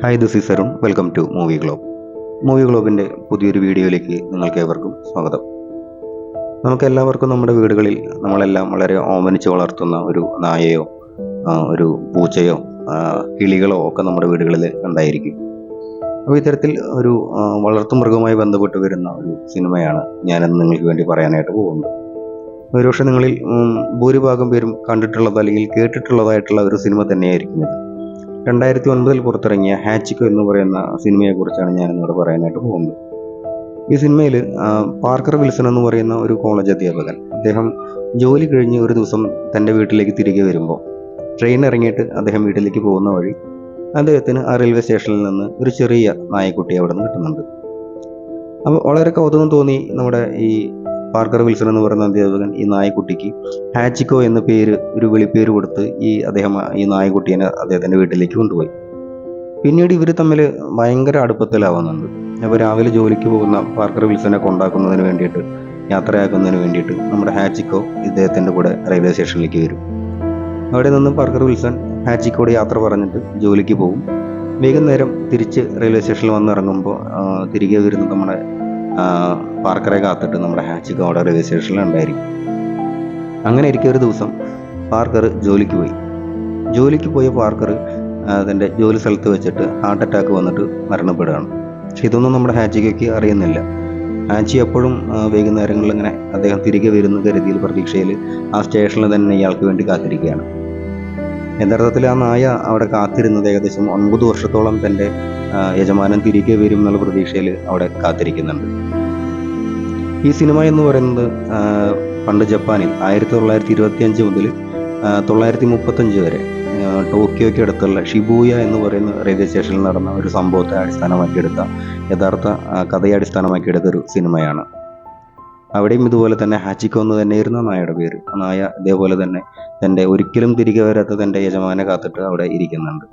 Hi this is Arun welcome to movie globe movie ഗ്ലോബിന്റെ പുതിയൊരു വീഡിയോയിലേക്ക് നിങ്ങൾക്ക് ഏവർക്കും സ്വാഗതം. നമുക്കെല്ലാവർക്കും നമ്മുടെ വീടുകളിൽ നമ്മളെല്ലാം വളരെ ഓമനിച്ച് വളർത്തുന്ന ഒരു നായയോ ഒരു പൂച്ചയോ കിളികളോ ഒക്കെ നമ്മുടെ വീടുകളിൽ ഉണ്ടായിരിക്കും. അപ്പോൾ ഇത്തരത്തിൽ ഒരു വളർത്തുമൃഗവുമായി ബന്ധപ്പെട്ട് വരുന്ന ഒരു സിനിമയാണ് ഞാനത് നിങ്ങൾക്ക് വേണ്ടി പറയാനായിട്ട് പോകുന്നത്. ഒരുപക്ഷെ നിങ്ങളിൽ ഭൂരിഭാഗം പേരും കണ്ടിട്ടുള്ളത് അല്ലെങ്കിൽ കേട്ടിട്ടുള്ളതായിട്ടുള്ള ഒരു സിനിമ തന്നെയായിരിക്കും ഇത്. രണ്ടായിരത്തി ഒൻപതിൽ പുറത്തിറങ്ങിയ ഹാച്ചിക്കോ എന്ന് പറയുന്ന സിനിമയെക്കുറിച്ചാണ് ഞാൻ ഇന്നോട് പറയാനായിട്ട് പോകുന്നത്. ഈ സിനിമയിൽ പാർക്കർ വിൽസൺ എന്ന് പറയുന്ന ഒരു കോളേജ് അധ്യാപകൻ അദ്ദേഹം ജോലി കഴിഞ്ഞ് ഒരു ദിവസം തന്റെ വീട്ടിലേക്ക് തിരികെ വരുമ്പോൾ ട്രെയിൻ ഇറങ്ങിയിട്ട് അദ്ദേഹം വീട്ടിലേക്ക് പോകുന്ന വഴി അദ്ദേഹത്തിന് ആ റെയിൽവേ സ്റ്റേഷനിൽ നിന്ന് ഒരു ചെറിയ നായക്കുട്ടി അവിടെ നിന്ന് കിട്ടുന്നുണ്ട്. അപ്പോൾ വളരെ കൗതുകം തോന്നി നമ്മുടെ ഈ പാർക്കർ വിൽസൺ എന്ന് പറയുന്ന അധ്യാപകൻ ഈ നായക്കുട്ടിക്ക് ഹാച്ചിക്കോ എന്ന പേര് ഒരു വിളിപ്പേര് കൊടുത്ത് ഈ അദ്ദേഹം ഈ നായക്കുട്ടീനെ അദ്ദേഹത്തിന്റെ വീട്ടിലേക്ക് കൊണ്ടുപോയി. പിന്നീട് ഇവർ തമ്മിൽ ഭയങ്കര അടുപ്പത്തിലാവുന്നുണ്ട്. അപ്പോൾ രാവിലെ ജോലിക്ക് പോകുന്ന പാർക്കർ വിൽസനെ കൊണ്ടാക്കുന്നതിന് വേണ്ടിയിട്ട് യാത്രയാക്കുന്നതിന് വേണ്ടിയിട്ട് നമ്മുടെ ഹാച്ചിക്കോ ഇദ്ദേഹത്തിന്റെ കൂടെ റെയിൽവേ സ്റ്റേഷനിലേക്ക് വരും. അവിടെ നിന്ന് പാർക്കർ വിൽസൺ ഹാച്ചിക്കോട് യാത്ര പറഞ്ഞിട്ട് ജോലിക്ക് പോകും. വൈകുന്നേരം തിരിച്ച് റെയിൽവേ സ്റ്റേഷനിൽ വന്നിറങ്ങുമ്പോൾ തിരികെ വരുന്ന നമ്മുടെ പാർക്കറെ കാത്തിട്ട് നമ്മുടെ ഹാച്ചിക്ക് അവിടെ റെയിൽവേ സ്റ്റേഷനിൽ ഉണ്ടായിരിക്കും. അങ്ങനെ ഇരിക്കെ ഒരു ദിവസം പാർക്കർ ജോലിക്ക് പോയി. ജോലിക്ക് പോയ പാർക്കർ അതിന്റെ ജോലി സ്ഥലത്ത് വെച്ചിട്ട് ഹാർട്ട് അറ്റാക്ക് വന്നിട്ട് മരണപ്പെടുകയാണ്. പക്ഷെ ഇതൊന്നും നമ്മുടെ ഹാച്ചിക്കൊക്കെ അറിയുന്നില്ല. ഹാച്ചി എപ്പോഴും വൈകുന്നേരങ്ങളിൽ ഇങ്ങനെ അദ്ദേഹം തിരികെ വരുന്ന കരുതിയിൽ പ്രതീക്ഷയിൽ ആ സ്റ്റേഷനിൽ തന്നെ ഇയാൾക്ക് വേണ്ടി കാത്തിരിക്കുകയാണ്. യഥാർത്ഥത്തിൽ ആ നായ അവിടെ കാത്തിരുന്നത് ഏകദേശം ഒൻപത് വർഷത്തോളം തന്റെ യജമാനം യജമാനൻ തിരികെ വരും എന്നുള്ള പ്രതീക്ഷയിൽ അവിടെ കാത്തിരിക്കുന്നുണ്ട്. ഈ സിനിമ എന്ന് പറയുന്നത് പണ്ട് ജപ്പാനിൽ ആയിരത്തി തൊള്ളായിരത്തി ഇരുപത്തി അഞ്ച് മുതൽ തൊള്ളായിരത്തി മുപ്പത്തഞ്ച് വരെ ടോക്കിയോയ്ക്ക് അടുത്തുള്ള ഷിബൂയ എന്ന് പറയുന്ന റെയിൽവേ സ്റ്റേഷനിൽ നടന്ന ഒരു സംഭവത്തെ അടിസ്ഥാനമാക്കിയെടുത്ത യഥാർത്ഥ കഥയെ അടിസ്ഥാനമാക്കിയെടുത്ത ഒരു സിനിമയാണ്. അവിടെയും ഇതുപോലെ തന്നെ ഹാച്ചിക്കോ എന്ന് തന്നെയായിരുന്നു നായയുടെ പേര്. നായ ഇതേപോലെ തന്നെ തന്റെ ഒരിക്കലും തിരികെ വരാത്ത തന്റെ യജമാനെ കാത്തിട്ട് അവിടെ ഇരിക്കുന്നുണ്ട്.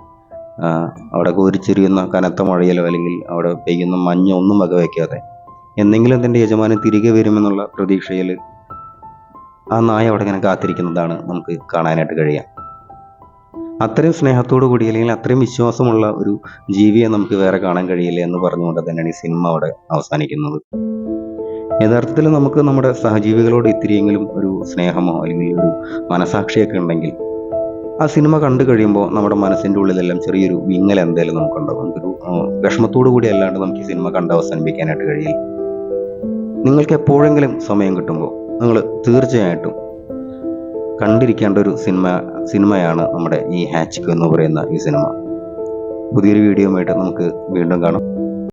അവിടെ കോരിച്ചെറിയുന്ന കനത്ത മഴയിലോ അല്ലെങ്കിൽ അവിടെ പെയ്യുന്ന മഞ്ഞോ ഒന്നും വകവയ്ക്കാതെ എന്തെങ്കിലും തന്റെ യജമാനൻ തിരികെ വരുമെന്നുള്ള പ്രതീക്ഷയിൽ ആ നായ അവിടെ ഇങ്ങനെ കാത്തിരിക്കുന്നതാണ് നമുക്ക് കാണാനായിട്ട് കഴിയാം അത്രയും സ്നേഹത്തോടു കൂടി അല്ലെങ്കിൽ അത്രയും വിശ്വാസമുള്ള ഒരു ജീവിയെ നമുക്ക് വേറെ കാണാൻ കഴിയില്ല എന്ന് പറഞ്ഞുകൊണ്ട് തന്നെയാണ് ഈ സിനിമ അവിടെ അവസാനിക്കുന്നത്. യഥാർത്ഥത്തിൽ നമുക്ക് നമ്മുടെ സഹജീവികളോട് ഇത്തിരിയെങ്കിലും ഒരു സ്നേഹമോ അല്ലെങ്കിൽ ഒരു മനസാക്ഷിയൊക്കെ ഉണ്ടെങ്കിൽ ആ സിനിമ കണ്ടു കഴിയുമ്പോൾ നമ്മുടെ മനസ്സിന്റെ ഉള്ളിലെല്ലാം ചെറിയൊരു വിങ്ങൽ എന്തായാലും നമുക്കുണ്ടാവും. നമുക്കൊരു വിഷമത്തോടു കൂടി അല്ലാണ്ട് നമുക്ക് ഈ സിനിമ കണ്ട് അവസാനിപ്പിക്കാനായിട്ട് കഴിയില്ല. നിങ്ങൾക്ക് എപ്പോഴെങ്കിലും സമയം കിട്ടുമ്പോൾ നിങ്ങൾ തീർച്ചയായിട്ടും കണ്ടിരിക്കേണ്ട ഒരു സിനിമ സിനിമയാണ് നമ്മുടെ ഈ ഹാച്ചിക്കോ എന്ന് പറയുന്ന ഈ സിനിമ. പുതിയൊരു വീഡിയോയുമായിട്ട് നമുക്ക് വീണ്ടും കാണാം.